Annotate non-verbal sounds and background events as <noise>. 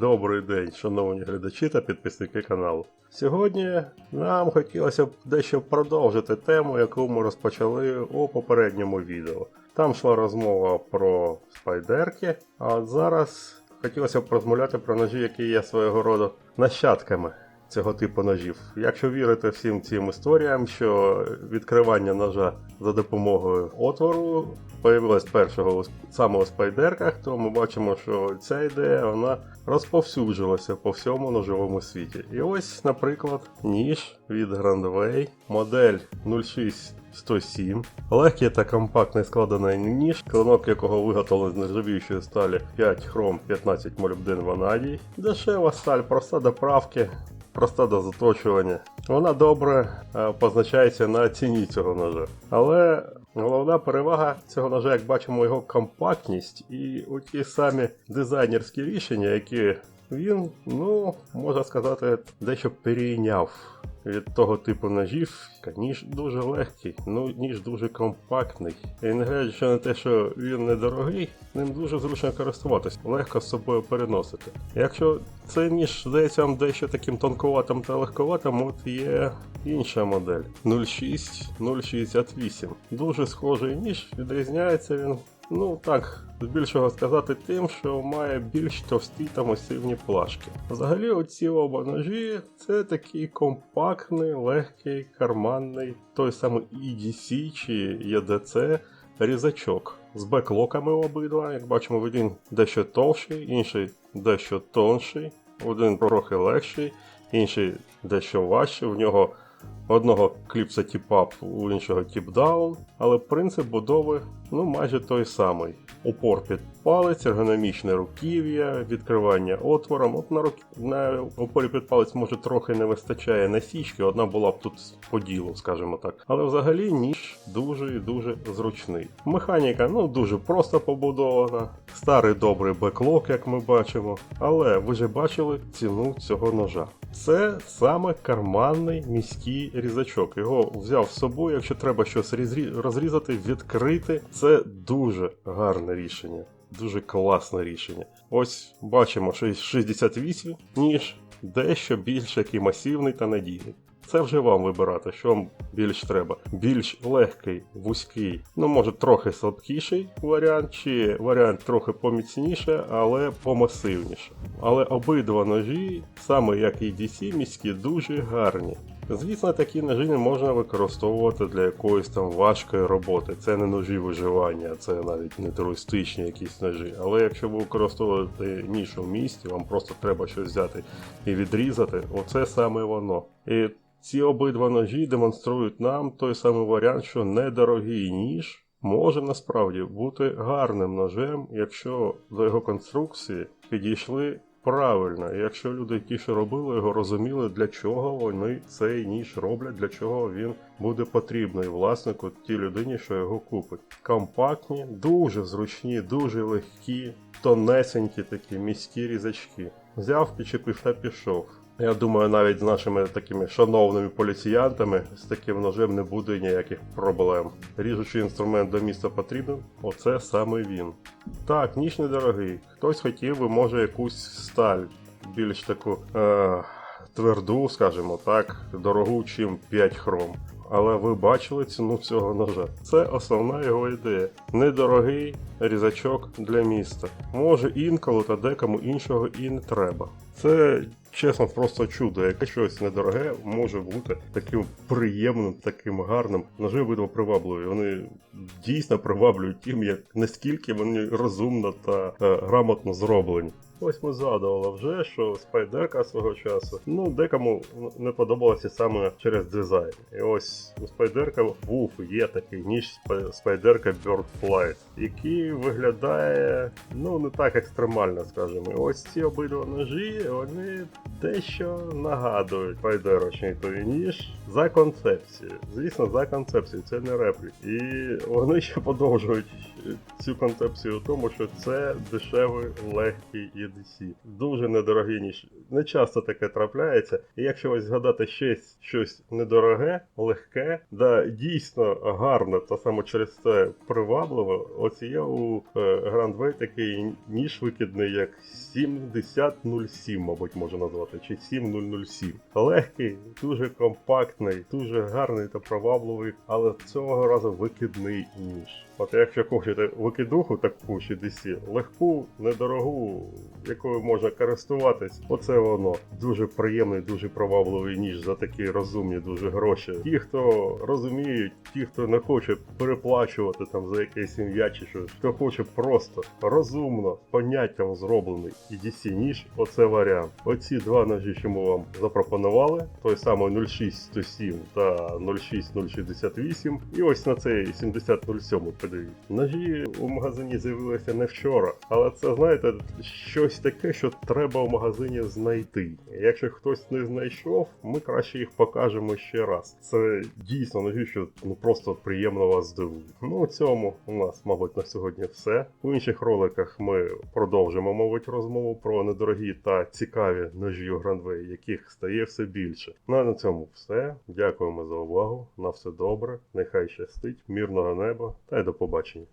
Добрий день, шановні глядачі та підписники каналу. Сьогодні нам хотілося б дещо продовжити тему, яку ми розпочали у попередньому відео. Там йшла розмова про спайдерки, а зараз хотілося б розмовляти про ножі, які є свого роду нащадками цього типу ножів. Якщо вірити всім цим історіям, що відкривання ножа за допомогою отвору появилось першого у спайдерках, то ми бачимо, що ця ідея вона розповсюджилася по всьому ножовому світі. І ось, наприклад, ніж від Grandway, модель 06107, легкий та компактний складений ніж, клинок якого виготовлений з нержавіючої сталі 5 хром 15 молібден ванадій, дешева сталь, проста до правки, проста до заточування. Вона добре е, позначається на ціні цього ножа. Але головна перевага цього ножа, як бачимо, його компактність і ті самі дизайнерські рішення, які він, ну, можна сказати, дещо перейняв від того типу ножів. Ніж дуже легкий, ну ніж дуже компактний. І не глядячи на те, що він недорогий, ним дуже зручно користуватись, легко з собою переносити. Якщо цей ніж здається вам дещо таким тонкуватим та легковатим, от є інша модель 06068. Дуже схожий ніж, відрізняється він. Ну так, збільшого сказати тим, що має більш товсті та масивні плашки. Взагалі, оці оба ножі це такий компактний, легкий, карманний, той самий EDC чи EDC різачок. З беклоками обидва, як бачимо, один дещо товщий, інший дещо тонший, один трохи легший, інший дещо важчий. В нього одного кліпса тіп-ап, у іншого тіп-даун, але принцип будови ну, майже той самий. Упор під палець, ергономічне руків'я, відкривання отвором. От на, рук... на упорі під палець може трохи не вистачає насічки, одна була б тут по ділу, скажімо так. Але взагалі ніж дуже і дуже зручний. Механіка ну дуже просто побудована, старий добрий беклок, як ми бачимо. Але ви ж бачили ціну цього ножа. Це саме карманний міський різачок. Його взяв з собою, якщо треба щось розрізати, відкрити. Це дуже гарне рішення. Дуже класне рішення. Ось бачимо, що 68 ніж дещо більш який масивний та надійний. Це вже вам вибирати, що вам більш треба. Більш легкий, вузький, ну може трохи слабкіший варіант, чи варіант трохи поміцніше, але помасивніше. Але обидва ножі, саме як і DC, міські, дуже гарні. Звісно, такі ножі не можна використовувати для якоїсь там важкої роботи. Це не ножі виживання, це навіть не туристичні якісь ножі. Але якщо ви використовуєте ніж у місті, вам просто треба щось взяти і відрізати, оце саме воно. І ці обидва ножі демонструють нам той самий варіант, що недорогий ніж може насправді бути гарним ножем, якщо до його конструкції підійшли правильно. Якщо люди, які ще робили його, розуміли, для чого вони цей ніж роблять, для чого він буде потрібний власнику тій людині, що його купить. Компактні, дуже зручні, дуже легкі, тонесенькі такі міські різачки. Взяв, підчепив та пішов. Я думаю, навіть з нашими такими шановними поліціянтами з таким ножем не буде ніяких проблем. Ріжучий інструмент до міста потрібен, оце саме він. Так, ніж недорогий. Хтось хотів би, може, якусь сталь, більш таку е- тверду, скажімо так, дорогу, чим 5 хром. Але ви бачили ціну цього ножа. Це основна його ідея. Недорогий різачок для міста. Може інколи та декому іншого і не треба. Це чесно просто чудо. Яке щось недороге може бути таким приємним, таким гарним. Ножи обидва привабливі. Вони дійсно приваблюють тим, як наскільки вони розумно та е, грамотно зроблені. Ось ми згадували вже, що спайдерка свого часу, ну декому не подобалося саме через дизайн. І ось у спайдерка був є такий ніж спайдерка Bird Flight, який виглядає ну не так екстремально, скажімо. І ось ці обидва ножі, вони дещо нагадують пайдерочний той ніж за концепцією. Звісно, за концепцією, це не реплік. І вони ще <laughs> подовжують цю концепцію в тому, що це дешевий легкий EDC. Дуже недорогий ніж. Не часто таке трапляється. І якщо ось згадати щось, щось недороге, легке, да дійсно гарне, та саме через це привабливе, ось є у е, Grand такий ніж викидний, як 7007, мабуть, можна назвати, чи 7007. Легкий, дуже компактний, дуже гарний та привабливий, але цього разу викидний ніж. От якщо хочете викидуху таку 60, легку, недорогу, якою можна користуватись, оце воно. Дуже приємний, дуже привабливий ніж за такі розумні дуже гроші. Ті, хто розуміють, ті, хто не хоче переплачувати там за якесь ім'я чи щось, хто хоче просто розумно, поняттям зроблений EDC ніж, оце варіант. Оці два ножі, що ми вам запропонували, той самий 06107 та 06068, і ось на цей 7007 подивіться. Ножі у магазині з'явилися не вчора, але це знаєте щось таке, що треба в магазині знайти. Якщо хтось не знайшов, ми краще їх покажемо ще раз. Це дійсно ножі, що ну просто приємно вас здивують. Ну у цьому у нас, мабуть, на сьогодні все. У інших роликах ми продовжимо, мабуть, розмову про недорогі та цікаві ножі у Грандвей, яких стає все більше. Ну а на цьому все. Дякуємо за увагу. На все добре. Нехай щастить, мирного неба та й до побачення.